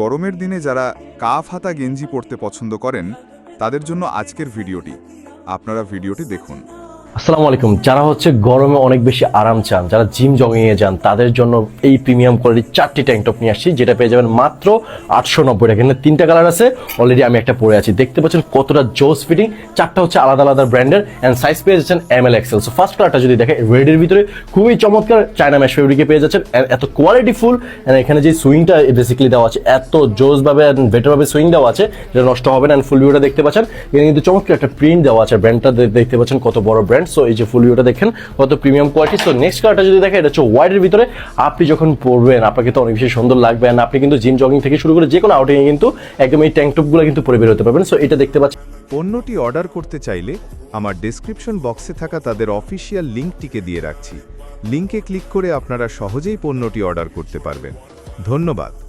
গরমের দিনে যারা কাফ হাতা গেঞ্জি পরতে পছন্দ করেন, তাদের জন্য আজকের ভিডিওটি। আপনারা ভিডিওটি দেখুন। আসসালামু আলাইকুম। যারা হচ্ছে গরমে অনেক বেশি আরাম চান, যারা জিম জগিংয়ে যান, তাদের জন্য এই প্রিমিয়াম কোয়ালিটির চারটি ট্যাঙ্ক টপ নিয়ে আসছি, যেটা পেয়ে যাবেন মাত্র আটশো নব্বই টাকা। এখানে তিনটা কালার আছে অলরেডি আমি একটা পরে আছি। দেখতে পাচ্ছেন কতটা জোস ফিটিং চারটা হচ্ছে আলাদা আলাদা ব্র্যান্ডের অ্যান্ড সাইজ পেয়ে যাচ্ছেন M L XL so first কালারটা যদি দেখে রেডের ভিতরে খুবই চমৎকার চায়না ম্যাশ ফেব্রিকে পেয়ে যাচ্ছেন এত কোয়ালিটি ফুল অ্যান্ড এখানে যে সুইংটা বেসিক্যালি দেওয়া আছে, এত জোসভাবে অ্যান্ড বেটারভাবে সুইং দেওয়া আছে যেটা নষ্ট হবে না অ্যান্ড ফুল ভিউটা দেখতে পাচ্ছেন। এখানে কিন্তু চমৎকার একটা প্রিন্ট দেওয়া আছে ব্র্যান্ডটা দেখতে পাচ্ছেন কত বড় ব্র্যান্ড সো এই যে ফুল ভিউটা দেখেন, কত প্রিমিয়াম কোয়ালিটি সো নেক্সট কালারটা যদি দেখেন, এটা হচ্ছে হোয়াইটের ভিতরে। আপনি যখন পরবেন, আপনাকে তো অনেক বেশি সুন্দর লাগবে। And আপনি কিন্তু জিম জগিং থেকে শুরু করে যে কোনো আউটিংয়ে কিন্তু একদম এই ট্যাঙ্ক টপগুলো কিন্তু পরে বের হতে পারবেন। সো এটা দেখতে পাচ্ছেন। পণ্যটি অর্ডার করতে চাইলে আমার ডেসক্রিপশন বক্সে থাকা তাদের অফিসিয়াল লিঙ্কটিকে দিয়ে রাখছি। লিঙ্কে ক্লিক করে আপনারা সহজেই পণ্যটি অর্ডার করতে পারবেন। ধন্যবাদ।